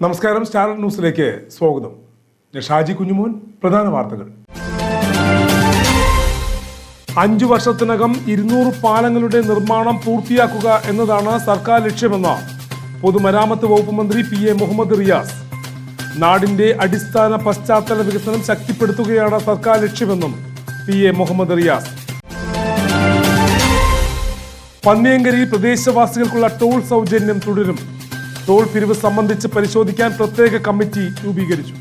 നമസ്കാരം സ്റ്റാർ ന്യൂസിലേക്ക് സ്വാഗതം. ഞാൻ ഷാജി കുഞ്ഞുമോൻ പ്രധാന വാർത്തകൾ. അഞ്ചു വർഷത്തിനകം ഇരുന്നൂറ് പാലങ്ങളുടെ നിർമ്മാണം പൂർത്തിയാക്കുക എന്നതാണ് സർക്കാർ ലക്ഷ്യമെന്ന് പൊതുമരാമത്ത് വകുപ്പ് മന്ത്രി പി എ മുഹമ്മദ് റിയാസ്. നാടിന്റെ അടിസ്ഥാന പശ്ചാത്തല വികസനം ശക്തിപ്പെടുത്തുകയാണ് സർക്കാർ ലക്ഷ്യമെന്നും പി എ മുഹമ്മദ് റിയാസ്. പന്നിയങ്കരിയിൽ പ്രദേശവാസികൾക്കുള്ള ടോൾ സൗജന്യം തുടരും. ടോൾ പിരിവ് സംബന്ധിച്ച് പരിശോധിക്കാൻ പ്രത്യേക കമ്മിറ്റി രൂപീകരിച്ചു.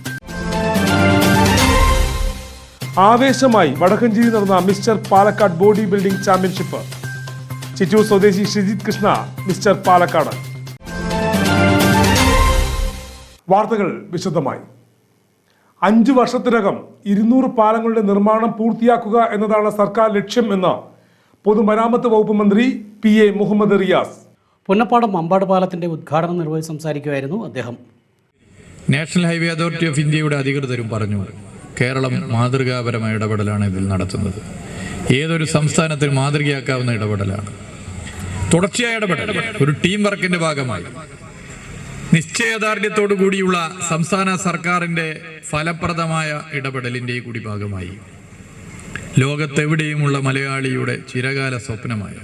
ആവേശമായി വടക്കഞ്ചേരി നടന്ന mister Palakkad body building championship. Chittur സ്വദേശി ഷിജിത് കൃഷ്ണ മിസ്റ്റർ പാലക്കാട്. വാർത്തകൾ വിശദമായി. അഞ്ചു വർഷത്തിനകം ഇരുന്നൂറ് പാലങ്ങളുടെ നിർമ്മാണം പൂർത്തിയാക്കുക എന്നതാണ് സർക്കാർ ലക്ഷ്യം എന്ന് പൊതുമരാമത്ത് വകുപ്പ് മന്ത്രി പി എ മുഹമ്മദ് റിയാസ്. പുന്നപ്പാടം അമ്പാട് പാലത്തിന്റെ ഉദ്ഘാടനം നിർവഹിച്ച് സംസാരിക്കുകയായിരുന്നു അദ്ദേഹം. നാഷണൽ ഹൈവേ അതോറിറ്റി ഓഫ് ഇന്ത്യയുടെ അധികൃതരും പറഞ്ഞു കേരളം മാതൃകാപരമായ ഇടപെടലാണ് ഇതിൽ നടത്തുന്നത്. ഏതൊരു സംസ്ഥാനത്തിന് മാതൃകയാക്കാവുന്ന ഇടപെടലാണ്. തുടർച്ചയായ ഇടപെടൽ ഒരു ടീം വർക്കിന്റെ ഭാഗമായി. നിശ്ചയദാർഢ്യത്തോടു കൂടിയുള്ള സംസ്ഥാന സർക്കാരിന്റെ ഫലപ്രദമായ ഇടപെടലിന്റെ കൂടി ഭാഗമായി ലോകത്തെവിടെയുമുള്ള മലയാളിയുടെ ചിരകാല സ്വപ്നമായ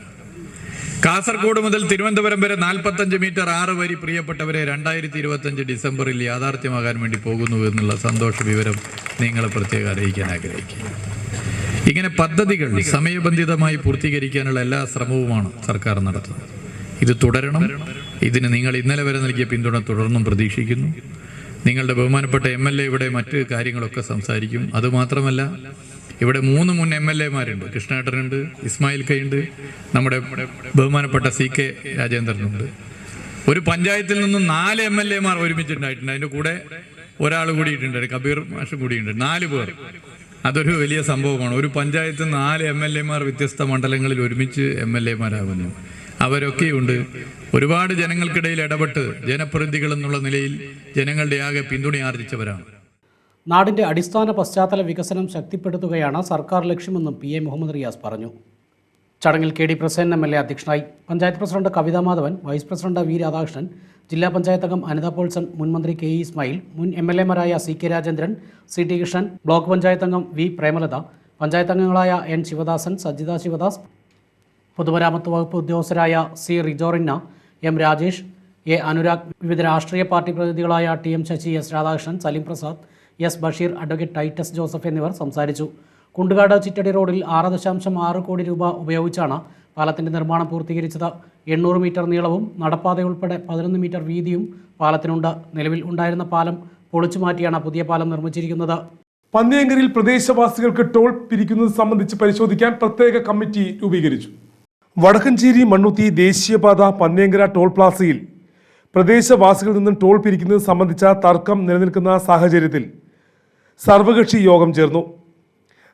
കാസർഗോഡ് മുതൽ തിരുവനന്തപുരം വരെ നാൽപ്പത്തഞ്ച് മീറ്റർ ആറ് വരി പ്രിയപ്പെട്ടവരെ രണ്ടായിരത്തി ഇരുപത്തഞ്ച് ഡിസംബറിൽ യാഥാർത്ഥ്യമാകാൻ വേണ്ടി പോകുന്നു എന്നുള്ള സന്തോഷ വിവരം നിങ്ങളെ പ്രത്യേകം അറിയിക്കാൻ ആഗ്രഹിക്കുന്നു. ഇങ്ങനെ പദ്ധതികൾ സമയബന്ധിതമായി പൂർത്തീകരിക്കാനുള്ള എല്ലാ ശ്രമവുമാണ് സർക്കാർ നടത്തുന്നത്. ഇത് തുടരണം. ഇതിന് നിങ്ങൾ ഇന്നലെ വരെ നൽകിയ പിന്തുണ തുടർന്നും പ്രതീക്ഷിക്കുന്നു. നിങ്ങളുടെ ബഹുമാനപ്പെട്ട എം എൽ എ ഇവിടെ മറ്റ് കാര്യങ്ങളൊക്കെ സംസാരിക്കും. അതുമാത്രമല്ല ഇവിടെ മൂന്ന് മുൻ എം എൽ എമാരുണ്ട്. കൃഷ്ണേട്ടനുണ്ട് ഇസ്മായിൽ കൈയുണ്ട് നമ്മുടെ ബഹുമാനപ്പെട്ട സി കെ രാജേന്ദ്രനുണ്ട്. ഒരു പഞ്ചായത്തിൽ നിന്നും നാല് എം എൽ എമാർ ഒരുമിച്ചിട്ടുണ്ടായിട്ടുണ്ട്. അതിന്റെ കൂടെ ഒരാൾ കൂടിയിട്ടുണ്ട് കബീർ മാഷ് കൂടിയുണ്ട് നാല് പേർ. അതൊരു വലിയ സംഭവമാണ്. ഒരു പഞ്ചായത്ത് നാല് എം എൽ എമാർ വ്യത്യസ്ത മണ്ഡലങ്ങളിൽ ഒരുമിച്ച് എം എൽ എമാരാകുന്നു. അവരൊക്കെയുണ്ട്. ഒരുപാട് ജനങ്ങൾക്കിടയിൽ ഇടപെട്ട് ജനപ്രതിനിധികൾ എന്നുള്ള നിലയിൽ ജനങ്ങളുടെ ആകെ പിന്തുണയാർജിച്ചവരാണ് നാടിന്റെ അടിസ്ഥാന പശ്ചാത്തല വികസനം ശക്തിപ്പെടുത്തുകയാണ് സർക്കാർ ലക്ഷ്യമെന്നും പി എ മുഹമ്മദ് റിയാസ് പറഞ്ഞു. ചടങ്ങിൽ K D Prasen M L A അധ്യക്ഷനായി panchayat president Kavitha Madhavan vice president V Radhakrishnan ജില്ലാ പഞ്ചായത്ത് അംഗം അനിത പോൾസൺ മുൻ മന്ത്രി കെ ഇ ഇസ്മായിൽ മുൻ M L എമാരായ C K Rajendran C T Krishnan block panchayat അംഗം വി പ്രേമലത പഞ്ചായത്ത് അംഗങ്ങളായ എൻ ശിവദാസൻ സജിത ശിവദാസ് പൊതുമരാമത്ത് വകുപ്പ് ഉദ്യോഗസ്ഥരായ സി റിജോറിന്ന എം രാജേഷ് എ അനുരാഗ് വിവിധ രാഷ്ട്രീയ party പ്രതിനിധികളായ T M Sasi S Radhakrishnan Saleem Prasad S Basheer advocate Titus Joseph എന്നിവർ സംസാരിച്ചു. കുണ്ടുകാട് ചിറ്റടി റോഡിൽ ആറ് ദശാംശം ആറ് കോടി രൂപ ഉപയോഗിച്ചാണ് പാലത്തിന്റെ നിർമ്മാണം പൂർത്തീകരിച്ചത്. എണ്ണൂറ് മീറ്റർ നീളവും നടപ്പാത ഉൾപ്പെടെ പതിനൊന്ന് മീറ്റർ വീതിയും പാലത്തിനുണ്ട്. നിലവിൽ ഉണ്ടായിരുന്ന പാലം പൊളിച്ചു മാറ്റിയാണ് പുതിയ പാലം നിർമ്മിച്ചിരിക്കുന്നത്. പന്നിയങ്കരിൽ പ്രദേശവാസികൾക്ക് ടോൾ പിരിക്കുന്നത് സംബന്ധിച്ച് പരിശോധിക്കാൻ പ്രത്യേക കമ്മിറ്റി രൂപീകരിച്ചു. വടക്കഞ്ചേരി മണ്ണുത്തി ദേശീയപാത പന്നിയങ്കര ടോൾ പ്ലാസയിൽ പ്രദേശവാസികളിൽ നിന്നും ടോൾ പിരിക്കുന്നത് സംബന്ധിച്ച തർക്കം നിലനിൽക്കുന്ന സാഹചര്യത്തിൽ സർവകക്ഷി യോഗം ചേർന്നു.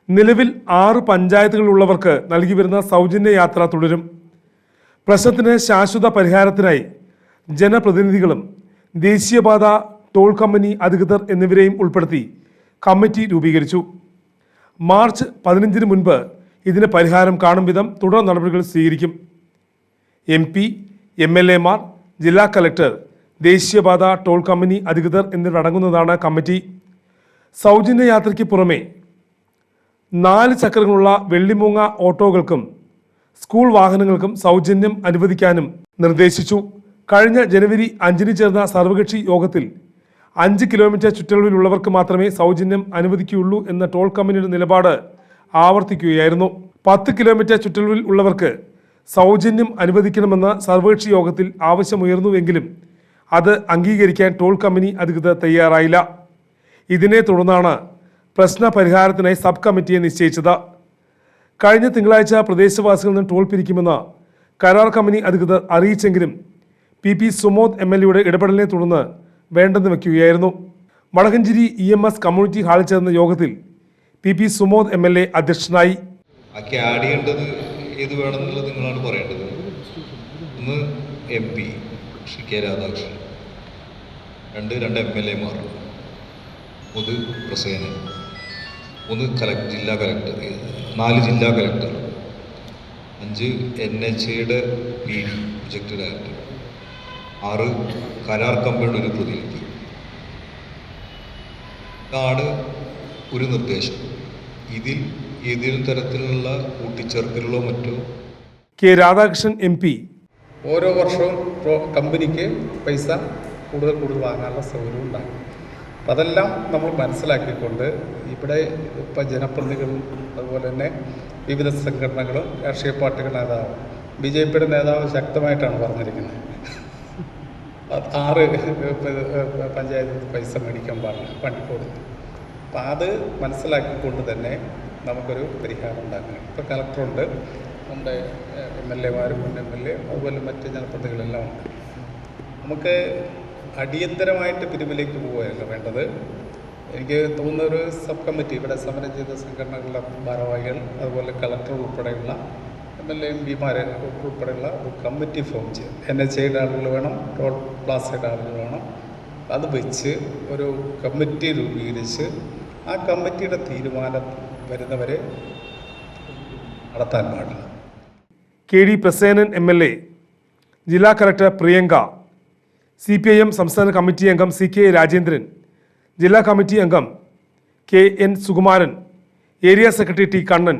നിലവിൽ ആറ് പഞ്ചായത്തുകളിലുള്ളവർക്ക് നൽകി വരുന്ന സൗജന്യ യാത്ര തുടരും. പ്രശ്നത്തിന് ശാശ്വത പരിഹാരത്തിനായി ജനപ്രതിനിധികളും ദേശീയപാത ടോൾ കമ്പനി അധികൃതർ എന്നിവരെയും ഉൾപ്പെടുത്തി കമ്മിറ്റി രൂപീകരിച്ചു. മാർച്ച് പതിനഞ്ചിന് മുൻപ് ഇതിന് പരിഹാരം കാണും വിധം തുടർ നടപടികൾ സ്വീകരിക്കും. എം പി എം എൽ എമാർ ജില്ലാ കലക്ടർ ദേശീയപാത ടോൾ കമ്പനി അധികൃതർ എന്നിവരടങ്ങുന്നതാണ് കമ്മിറ്റി. സൗജന്യ യാത്രയ്ക്ക് പുറമെ നാല് ചക്രങ്ങളുള്ള വെള്ളിമൂങ്ങ ഓട്ടോകൾക്കും സ്കൂൾ വാഹനങ്ങൾക്കും സൗജന്യം അനുവദിക്കാനും നിർദ്ദേശിച്ചു. കഴിഞ്ഞ ജനുവരി അഞ്ചിന് ചേർന്ന സർവകക്ഷി യോഗത്തിൽ അഞ്ച് കിലോമീറ്റർ ചുറ്റളവിലുള്ളവർക്ക് മാത്രമേ സൗജന്യം അനുവദിക്കുകയുള്ളൂ എന്ന ടോൾ കമ്പനിയുടെ നിലപാട് ആവർത്തിക്കുകയായിരുന്നു. പത്ത് കിലോമീറ്റർ ചുറ്റളവിൽ ഉള്ളവർക്ക് സൗജന്യം അനുവദിക്കണമെന്ന സർവകക്ഷി യോഗത്തിൽ ആവശ്യമുയർന്നുവെങ്കിലും അത് അംഗീകരിക്കാൻ ടോൾ കമ്പനി അധികൃതർ തയ്യാറായില്ല. ഇതിനെ തുടർന്നാണ് പ്രശ്ന പരിഹാരത്തിനായി സബ് കമ്മിറ്റിയെ നിശ്ചയിച്ചത്. കഴിഞ്ഞ തിങ്കളാഴ്ച പ്രദേശവാസികളിൽ നിന്ന് ടോൾ പിരിക്കുമെന്ന് കരാർ കമ്പനി അധികൃതർ അറിയിച്ചെങ്കിലും P P Sumod M L എയുടെ ഇടപെടലിനെ തുടർന്ന് വേണ്ടെന്ന് വയ്ക്കുകയായിരുന്നു Vadakkanchery E M S community ഹാളിൽ ചേർന്ന യോഗത്തിൽ P P Sumod M L A അധ്യക്ഷനായി. രാധാകൃഷ്ണൻ. രണ്ട് രണ്ട് എം എൽ എമാർ. ഒന്ന് പ്രസേന ഒന്ന് കലക്ട് ജില്ലാ കലക്ടർ നാല് ജില്ലാ കലക്ടർ. അഞ്ച് എൻ എച്ച് എയുടെ പി ഡി പ്രൊജക്ട് ഡയറക്ടർ. ആറ് കരാർ കമ്പനിയുടെ ഒരു പ്രതിനിധി. ഇതാണ് ഒരു നിർദ്ദേശം. ഇതിൽ ഏതെങ്കിലും തരത്തിലുള്ള കൂട്ടിച്ചേർക്കലുകളോ മറ്റോ? K Radhakrishnan M P. ഓരോ വർഷവും കമ്പനിക്ക് പൈസ കൂടുതൽ കൂടുതൽ വാങ്ങാനുള്ള സൗകര്യം ഉണ്ടാകും അതെല്ലാം നമ്മൾ മനസ്സിലാക്കിക്കൊണ്ട് ഇവിടെ ഇപ്പം ജനപ്രതിനിധികളും അതുപോലെ തന്നെ വിവിധ സംഘടനകളും രാഷ്ട്രീയ പാർട്ടികളുടെ നേതാവ് ബി ജെ പിയുടെ നേതാവ് ശക്തമായിട്ടാണ് പറഞ്ഞിരിക്കുന്നത്. ആറ് പഞ്ചായത്ത് പൈസ മേടിക്കാൻ പാടില്ല വണ്ടി കൊടുത്തു അപ്പം അത് മനസ്സിലാക്കിക്കൊണ്ട് തന്നെ നമുക്കൊരു പരിഹാരം ഉണ്ടാക്കണം. ഇപ്പോൾ കളക്ടറുണ്ട് നമ്മുടെ എം എൽ എമാരും മുൻ എം എൽ എ അതുപോലെ മറ്റ് ജനപ്രതിനിധികളെല്ലാം ഉണ്ട്. നമുക്ക് അടിയന്തരമായിട്ട് പിരിവിലേക്ക് പോവുകയല്ല വേണ്ടത്. എനിക്ക് തോന്നുന്ന ഒരു സബ് കമ്മിറ്റി ഇവിടെ സമരം ചെയ്ത സംഘടനകളുടെ ഭാരവാഹികൾ അതുപോലെ കളക്ടർ ഉൾപ്പെടെയുള്ള എം എൽ എ എം പിമാർ ഉൾപ്പെടെയുള്ള ഒരു കമ്മിറ്റി ഫോം ചെയ്യും എൻ എച്ച് ഐയുടെ ആളുകൾ വേണം ടോൾ പ്ലാസയുടെ ആളുകൾ വേണം. അത് വെച്ച് ഒരു കമ്മിറ്റി രൂപീകരിച്ച് ആ കമ്മിറ്റിയുടെ തീരുമാനം വരുന്നവരെ നടത്താൻ പാടില്ല. K D Prasenan M L A ജില്ലാ collector Priyanka C P I M സംസ്ഥാന കമ്മിറ്റി അംഗം സി കെ രാജേന്ദ്രൻ ജില്ലാ കമ്മിറ്റി അംഗം K N Sukumaran area secretary T Kannan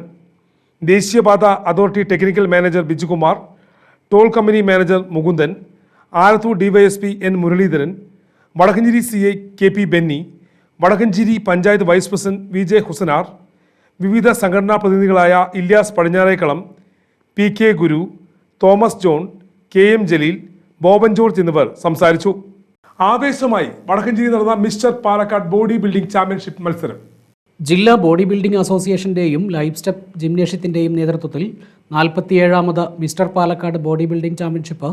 ദേശീയപാത authority technical manager Bijukumar toll company manager Mukundan Alathur DYSP N Muralidharan Vadakkanchery C I K P Benny Vadakkanchery panchayat vice president V J Husanar വിവിധ സംഘടനാ പ്രതിനിധികളായ Ilyas Padinjarekkalam P K Guru Thomas John K M Jaleel Boban George എന്നിവർ സംസാരിച്ചു. ആവേശമായി വടക്കഞ്ചേരി നടന്ന mister Palakkad body building championship മത്സരം. ജില്ലാ body building അസോസിയേഷന്റെയും life step ജിംനേഷ്യത്തിന്റെയും നേതൃത്വത്തിൽ നാൽപ്പത്തിയേഴാമത് mister Palakkad body building championship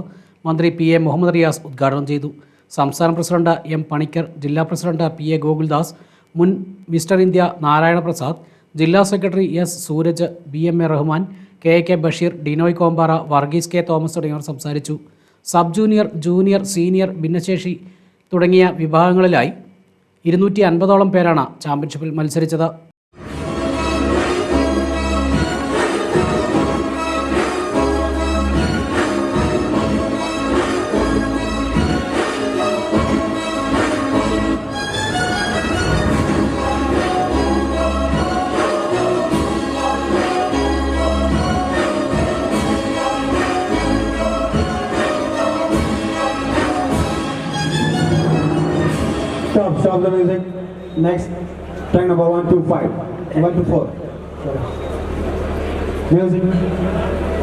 മന്ത്രി പി എ മുഹമ്മദ് റിയാസ് ഉദ്ഘാടനം ചെയ്തു. സംസ്ഥാന പ്രസിഡന്റ് എം പണിക്കർ ജില്ലാ പ്രസിഡന്റ് പി എ ഗോകുൽദാസ് മുൻ മിസ്റ്റർ ഇന്ത്യ നാരായണ പ്രസാദ് ജില്ലാ secretary S Sooraj B M A Rahman K A K Basheer Dinoy Kompara Varghese K Thomas തുടങ്ങിയവർ സംസാരിച്ചു. സബ് ജൂനിയർ ജൂനിയർ സീനിയർ ഭിന്നശേഷി തുടങ്ങിയ വിഭാഗങ്ങളിലായി ഇരുന്നൂറ്റി അൻപതോളം പേരാണ് ചാമ്പ്യൻഷിപ്പിൽ മത്സരിച്ചത്. stop the music. Next, track number 125, 124. Music.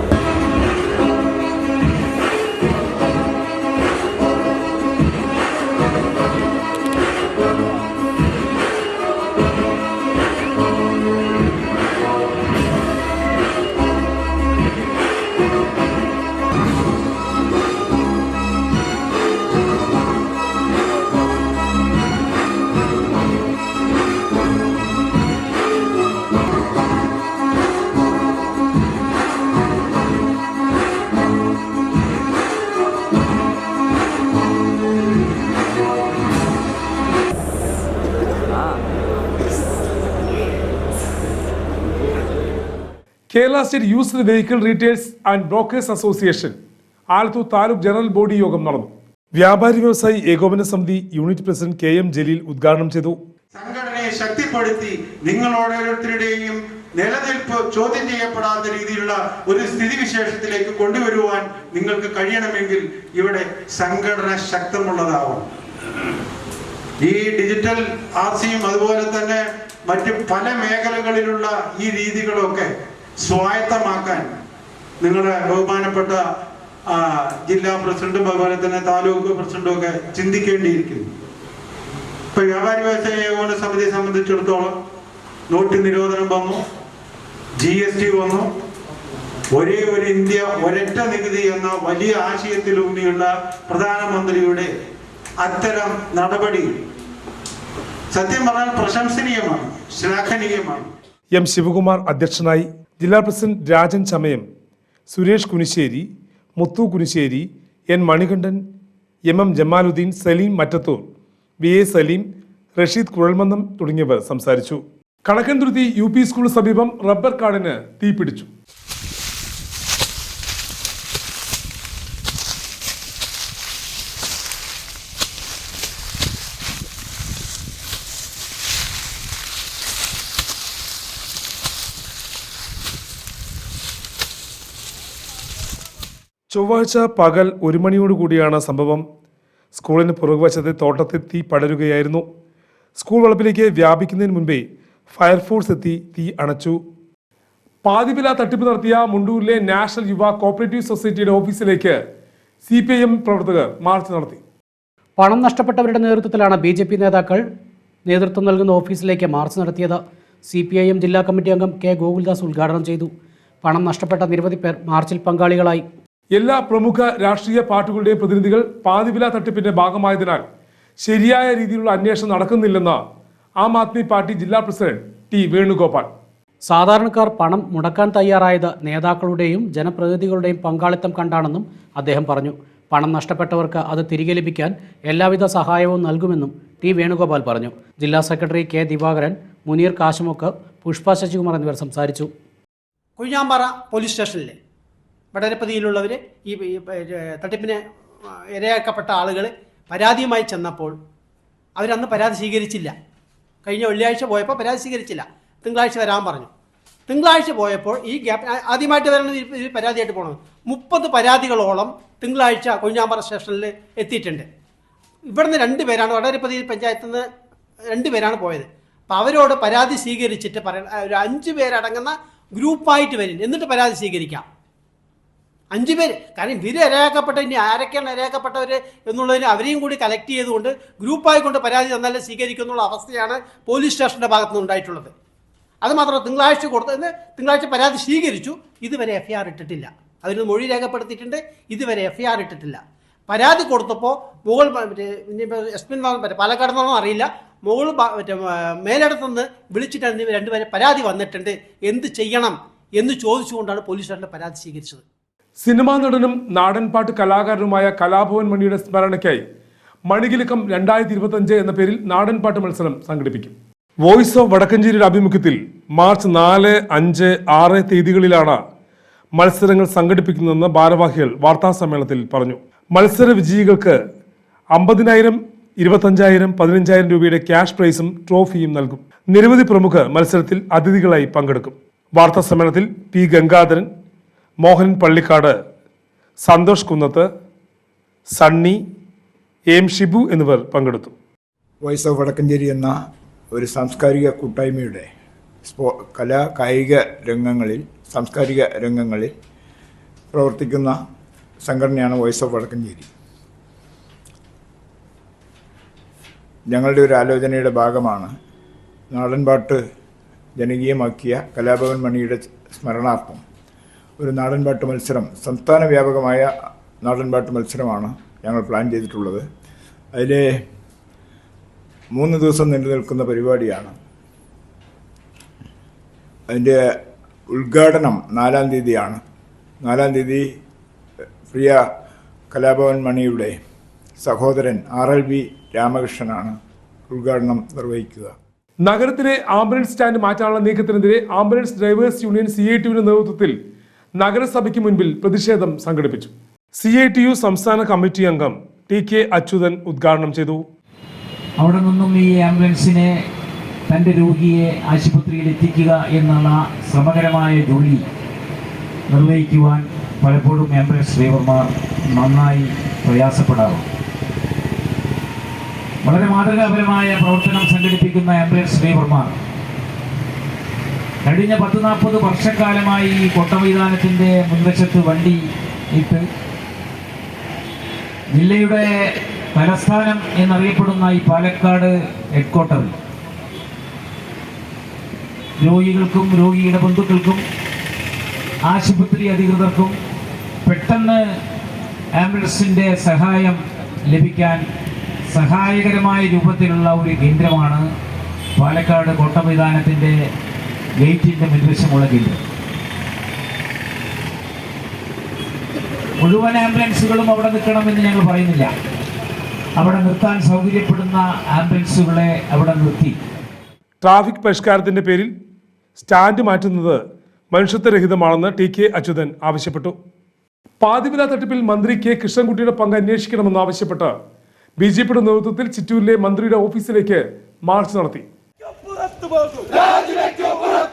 Kerala state used vehicle retails and brokers association Alathur taluk general body യോഗം നടന്നു. വ്യാപാരി വ്യവസായി ഏകോപന സമിതി unit president K M Jaleel ഉദ്ഘാടനം ചെയ്തു. സംഘടനയെ ശക്തിപ്പെടുത്തി നിങ്ങൾ ഓരോരുത്തരുടെയും നിലനിൽപ്പ് ചോദ്യം ചെയ്യപ്പെടാത്ത രീതിയിലുള്ള ഒരു സ്ഥിതിവിശേഷത്തിലേക്ക് കൊണ്ടുവരുവാൻ നിങ്ങൾക്ക് കഴിയണമെങ്കിൽ ഇവിടെ സംഘടന ശക്തമുള്ളതാവും. ഈ ഡിജിറ്റൽ ആർ സിയും അതുപോലെ തന്നെ മറ്റ് പല മേഖലകളിലുള്ള ഈ രീതികളൊക്കെ സ്വായത്തമാക്കാൻ നിങ്ങളുടെ ബഹുമാനപ്പെട്ട ജില്ലാ പ്രസിഡന്റും അതുപോലെ തന്നെ താലൂക്ക് പ്രസിഡന്റും ഒക്കെ ചിന്തിക്കേണ്ടിയിരിക്കുന്നു. ഇപ്പൊ വ്യാപാരി വ്യവസായ ഏകോപന സമിതിയെ സംബന്ധിച്ചിടത്തോളം നോട്ട് നിരോധനം വന്നു ജി എസ് ടി വന്നു. ഒരേ ഒരു ഇന്ത്യ ഒരൊറ്റ നികുതി എന്ന വലിയ ആശയത്തിലൂന്നിയുള്ള പ്രധാനമന്ത്രിയുടെ അത്തരം നടപടി സത്യം പറഞ്ഞാൽ പ്രശംസനീയമാണ് ശ്ലാഘനീയമാണ്. എം. ശിവകുമാർ അധ്യക്ഷനായി ജില്ലാ president Rajan Chamayam Suresh Kunissery Muthu Kunissery N Manikandan M M Jamaluddin Saleem Mattathur V A Saleem Rasheed Kuzhalmannam തുടങ്ങിയവർ സംസാരിച്ചു. കണക്കൻതുരുത്തി യു പി സ്കൂൾ സമീപം റബ്ബർ കാടിന് തീപിടിച്ചു. ചൊവ്വാഴ്ച പകൽ ഒരു മണിയോടുകൂടിയാണ് സംഭവം. സ്കൂളിന് പുറകുവശത്തെ തോട്ടത്തിൽ തീ പടരുകയായിരുന്നു. സ്കൂൾ വളപ്പിലേക്ക് വ്യാപിക്കുന്നതിന് മുൻപേ ഫയർഫോഴ്സ് എത്തി തീ അണച്ചു. പാതിവില തട്ടിപ്പ് നടത്തിയ മുണ്ടൂരിലെ നാഷണൽ യുവ കോപ്പറേറ്റീവ് സൊസൈറ്റിയുടെ ഓഫീസിലേക്ക് സി പി ഐ എം പ്രവർത്തകർ മാർച്ച് നടത്തി. പണം നഷ്ടപ്പെട്ടവരുടെ നേതൃത്വത്തിലാണ് ബി ജെ പി നേതാക്കൾ നേതൃത്വം നൽകുന്ന ഓഫീസിലേക്ക് മാർച്ച് നടത്തിയത്. സി പി ഐ എം ജില്ലാ കമ്മിറ്റി അംഗം കെ ഗോകുൽദാസ് ഉദ്ഘാടനം ചെയ്തു. പണം നഷ്ടപ്പെട്ട നിരവധി പേർ മാർച്ചിൽ പങ്കാളികളായി. എല്ലാ പ്രമുഖ രാഷ്ട്രീയ പാർട്ടികളുടെയും പ്രതിനിധികൾ പാതിവില തട്ടിപ്പിന്റെ ഭാഗമായതിനാൽ ശരിയായ രീതിയിലുള്ള അന്വേഷണം നടക്കുന്നില്ലെന്ന് ആം ആദ്മി പാർട്ടി ജില്ലാ പ്രസിഡന്റ് ടി വേണുഗോപാൽ. സാധാരണക്കാർ പണം മുടക്കാൻ തയ്യാറായത് നേതാക്കളുടെയും ജനപ്രതിനിധികളുടെയും പങ്കാളിത്തം കണ്ടാണെന്നും അദ്ദേഹം പറഞ്ഞു. പണം നഷ്ടപ്പെട്ടവർക്ക് അത് തിരികെ ലഭിക്കാൻ എല്ലാവിധ സഹായവും നൽകുമെന്നും ടി വേണുഗോപാൽ പറഞ്ഞു. ജില്ലാ സെക്രട്ടറി കെ ദിവാകരൻ മുനീർ കാശുമുക്ക് പുഷ്പ ശശികുമാർ എന്നിവർ സംസാരിച്ചു. കുഴിഞ്ഞാമ്പാറ പോലീസ് സ്റ്റേഷനിൽ വടരപ്പതിയിലുള്ളവർ ഈ തട്ടിപ്പിന് ഇരയാക്കപ്പെട്ട ആളുകൾ പരാതിയുമായി ചെന്നപ്പോൾ അവരന്ന് പരാതി സ്വീകരിച്ചില്ല. കഴിഞ്ഞ വെള്ളിയാഴ്ച പോയപ്പോൾ പരാതി സ്വീകരിച്ചില്ല. തിങ്കളാഴ്ച വരാൻ പറഞ്ഞു. തിങ്കളാഴ്ച പോയപ്പോൾ ഈ ഗ്യാപ്പ് ആദ്യമായിട്ട് ഈ പരാതിയായിട്ട് പോകണം മുപ്പത് പരാതികളോളം തിങ്കളാഴ്ച കൊഴിഞ്ഞാമ്പാറ സ്റ്റേഷനിൽ എത്തിയിട്ടുണ്ട്. ഇവിടുന്ന് രണ്ട് പേരാണ് വടകരപ്പതി പഞ്ചായത്തിൽ നിന്ന് രണ്ട് പേരാണ് പോയത്. അപ്പോൾ അവരോട് പരാതി സ്വീകരിച്ചിട്ട് പറയണം ഒരു അഞ്ച് പേരടങ്ങുന്ന ഗ്രൂപ്പായിട്ട് വരും എന്നിട്ട് പരാതി സ്വീകരിക്കാം. അഞ്ച് പേര്. കാരണം ഇവർ ഇരയാക്കപ്പെട്ട ഇനി ആരൊക്കെയാണ് ഇരയാക്കപ്പെട്ടവർ എന്നുള്ളതിന് അവരെയും കൂടി കളക്ട് ചെയ്തുകൊണ്ട് ഗ്രൂപ്പായി കൊണ്ട് പരാതി തന്നാലേ സ്വീകരിക്കുന്നുള്ള അവസ്ഥയാണ് പോലീസ് സ്റ്റേഷന്റെ ഭാഗത്തുനിന്ന് ഉണ്ടായിട്ടുള്ളത്. അത് മാത്രമല്ല തിങ്കളാഴ്ച കൊടുത്തതിന് തിങ്കളാഴ്ച പരാതി സ്വീകരിച്ചു. ഇതുവരെ എഫ്ഐആർ ഇട്ടിട്ടില്ല. അതിന് മൊഴി രേഖപ്പെടുത്തിയിട്ടുണ്ട്. ഇതുവരെ എഫ്ഐആർ ഇട്ടിട്ടില്ല. പരാതി കൊടുത്തപ്പോൾ മുകൾ എസ് മറ്റേ പാലക്കാട് നിന്നൊന്നും അറിയില്ല. മുകൾ മറ്റേ മേലിടത്തു നിന്ന് വിളിച്ചിട്ടാണ് രണ്ടുപേരെ പരാതി വന്നിട്ടുണ്ട്. എന്ത് ചെയ്യണം എന്ന് ചോദിച്ചുകൊണ്ടാണ് പോലീസ് സ്റ്റേഷനിൽ പരാതി സ്വീകരിച്ചത്. സിനിമാ നടനും നാടൻപാട്ട് കലാകാരനുമായ കലാഭവൻ മണിയുടെ സ്മരണയ്ക്കായി മണികിലക്കം രണ്ടായിരത്തി ഇരുപത്തഞ്ച് എന്ന പേരിൽ നാടൻപാട്ട് മത്സരം സംഘടിപ്പിക്കും. വോയിസ് ഓഫ് വടക്കഞ്ചേരിയുടെ ആഭിമുഖ്യത്തിൽ മാർച്ച് നാല് അഞ്ച് ആറ് തീയതികളിലാണ് മത്സരങ്ങൾ സംഘടിപ്പിക്കുന്നതെന്ന് ഭാരവാഹികൾ വാർത്താ സമ്മേളനത്തിൽ പറഞ്ഞു. മത്സര വിജയികൾക്ക് അമ്പതിനായിരം ഇരുപത്തഞ്ചായിരം പതിനഞ്ചായിരം രൂപയുടെ ക്യാഷ് പ്രൈസും ട്രോഫിയും നൽകും. നിരവധി പ്രമുഖ മത്സരത്തിൽ അതിഥികളായി പങ്കെടുക്കും. വാർത്താ സമ്മേളനത്തിൽ പി ഗംഗാധരൻ മോഹൻ പള്ളിക്കാട് സന്തോഷ് കുന്നത്ത് സണ്ണി എം ഷിബു എന്നിവർ പങ്കെടുത്തു. വോയിസ് ഓഫ് വടക്കഞ്ചേരി എന്ന ഒരു സാംസ്കാരിക കൂട്ടായ്മയുടെ സ്പോ കലാ കായിക രംഗങ്ങളിൽ സാംസ്കാരിക രംഗങ്ങളിൽ പ്രവർത്തിക്കുന്ന സംഘടനയാണ് വോയിസ് ഓഫ് വടക്കഞ്ചേരി. ഞങ്ങളുടെ ഒരു ആലോചനയുടെ ഭാഗമാണ് നാടൻപാട്ട് ജനകീയമാക്കിയ കലാഭവൻ മണിയുടെ സ്മരണാർത്ഥം. ഒരു നാടൻപാട്ട് മത്സരം സംസ്ഥാന വ്യാപകമായ നാടൻപാട്ട് മത്സരമാണ് ഞങ്ങൾ പ്ലാൻ ചെയ്തിട്ടുള്ളത്. അതിലെ മൂന്ന് ദിവസം നീണ്ടു നിൽക്കുന്ന പരിപാടിയാണ്. അതിന്റെ ഉദ്ഘാടനം നാലാം തീയതിയാണ്. നാലാം തീയതി പ്രിയ കലാഭവൻ മണിയുടെ സഹോദരൻ ആർ എൽ ബി രാമകൃഷ്ണനാണ് ഉദ്ഘാടനം നിർവഹിക്കുക. നഗരത്തിലെ ആംബുലൻസ് സ്റ്റാൻഡ് മാറ്റാനുള്ള നീക്കത്തിനെതിരെ ambulance drivers union C I ടിയുടെ നേതൃത്വത്തിൽ നഗരസഭയ്ക്ക് മുൻപിൽ പ്രതിഷേധം സംഘടിപ്പിച്ചു. സി ഐ ടി യു സംസ്ഥാന കമ്മിറ്റി അംഗം ടി കെ അച്യുതൻ ഉദ്ഘാടനം ചെയ്തു. അവിടെ നിന്നും ഈ ആംബുലൻസിനെ തന്റെ രോഗിയെ ആശുപത്രിയിൽ എത്തിക്കുക എന്നുള്ള ശ്രമകരമായ ജോലി നിർവഹിക്കുവാൻ പലപ്പോഴും ആംബുലൻസ് ഡ്രൈവർമാർ നന്നായി പ്രയാസപ്പെടാറുണ്ട്. വളരെ മാതൃകാപരമായ പ്രവർത്തനം സംഘടിപ്പിക്കുന്ന ആംബുലൻസ് ഡ്രൈവർമാർ കഴിഞ്ഞ പത്ത് നാൽപ്പത് വർഷക്കാലമായി ഈ കൊട്ടമൈതാനത്തിന്റെ മുൻവശത്ത് വണ്ടി ഇട്ട് ജില്ലയുടെ തലസ്ഥാനം എന്നറിയപ്പെടുന്ന ഈ പാലക്കാട് ഹെഡ്ക്വാർട്ടറിൽ. രോഗികൾക്കും രോഗിയുടെ ബന്ധുക്കൾക്കും ആശുപത്രി അധികൃതർക്കും പെട്ടെന്ന് ആംബുലൻസിന്റെ സഹായം ലഭിക്കാൻ സഹായകരമായ രൂപത്തിലുള്ള ഒരു കേന്ദ്രമാണ് പാലക്കാട് കോട്ടമൈതാനത്തിന്റെ ഗേറ്റിന്റെ മുളകില്ല? മുഴുവൻ ആംബുലൻസുകളും അവിടെ നിൽക്കണമെന്ന് ഞങ്ങൾ പറയുന്നില്ല. അവിടെ നിർത്താൻ സൗകര്യപ്പെടുന്ന ആംബുലൻസുകളെ അവിടെ നിർത്തി. ട്രാഫിക് പരിഷ്കാരത്തിന്റെ പേരിൽ സ്റ്റാൻഡ് മാറ്റുന്നത് മനുഷ്യത്വരഹിതമാണെന്ന് ടി കെ അച്യുതൻ ആവശ്യപ്പെട്ടു. പാതിവില തട്ടിപ്പിൽ മന്ത്രി കെ കൃഷ്ണൻകുട്ടിയുടെ പങ്ക് അന്വേഷിക്കണമെന്ന് ആവശ്യപ്പെട്ട് ബി ജെ പിയുടെ നേതൃത്വത്തിൽ ചിറ്റൂരിലെ മന്ത്രിയുടെ ഓഫീസിലേക്ക് മാർച്ച് നടത്തി.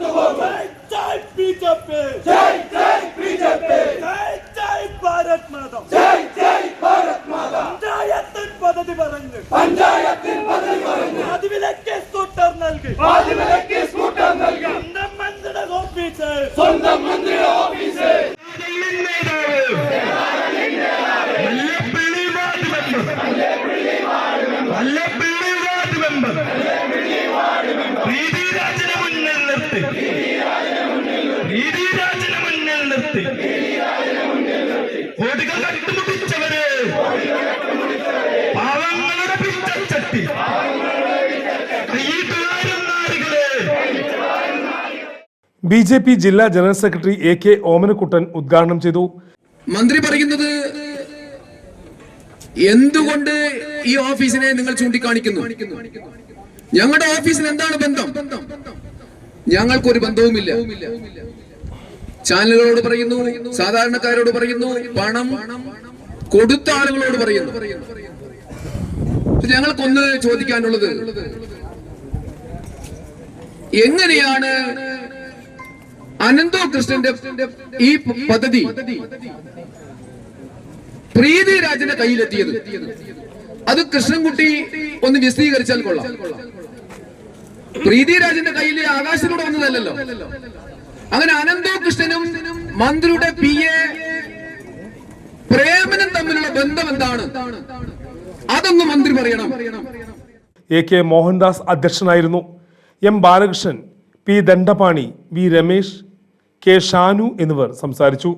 ജയ് ജയ് ബിജെപി ജയ് ജയ് ബിജെപി ജയ് ജയ് ഭാരത് മാതാ ജയ് ജയ് ഭാരത് മാതാ പഞ്ചായത്തിൽ പദ്ധതി പറഞ്ഞു പഞ്ചായത്തിൽ പദ്ധതി പറഞ്ഞു അതിവിലക്ക് സ്കൂട്ടർ നൽകി. അതിവിലക്ക് സ്കൂട്ടർ നൽകി. സ്വന്തം മന്ത്രിയുടെ ഓഫീസ്. സ്വന്തം മന്ത്രിയുടെ office. Vallappilly B J P ജില്ലാ general secretary A K Omanakuttan ഉദ്ഘാടനം ചെയ്തു. മന്ത്രി പറയുന്നത് എന്തുകൊണ്ട് ഈ ഓഫീസിനെ നിങ്ങൾ ചൂണ്ടിക്കാണിക്കുന്നു? ഞങ്ങളുടെ ഓഫീസിന് എന്താണ് ബന്ധം? ഞങ്ങൾക്കൊരു ബന്ധവുമില്ല. ചാനലുകളോട് പറയുന്നു സാധാരണക്കാരോട് പറയുന്നു പണം കൊടുത്ത ആളുകളോട് പറയുന്നു. ഞങ്ങൾക്കൊന്ന് ചോദിക്കാനുള്ളത് എങ്ങനെയാണ് അനന്തോ കൃഷ്ണന്റെ ഈ പദ്ധതി പ്രീതി രാജന്റെ കയ്യിലെത്തിയത്. അത് കൃഷ്ണൻകുട്ടി ഒന്ന് വിശദീകരിച്ചാൽ കൊള്ളാം. പ്രീതി രാജന്റെ കയ്യിൽ ആകാശത്തിലൂടെ വന്നതല്ലല്ലോ. അങ്ങനെ അനന്തോ കൃഷ്ണനും മന്ത്രിയുടെ പി എ പ്രേമനും തമ്മിലുള്ള ബന്ധം എന്താണ്? അതൊന്ന് മന്ത്രി പറയണം. എ കെ മോഹൻദാസ് അധ്യക്ഷനായിരുന്നു. M Balakrishnan P Dandapani V Ramesh K Shanu എന്നിവർ സംസാരിച്ചു.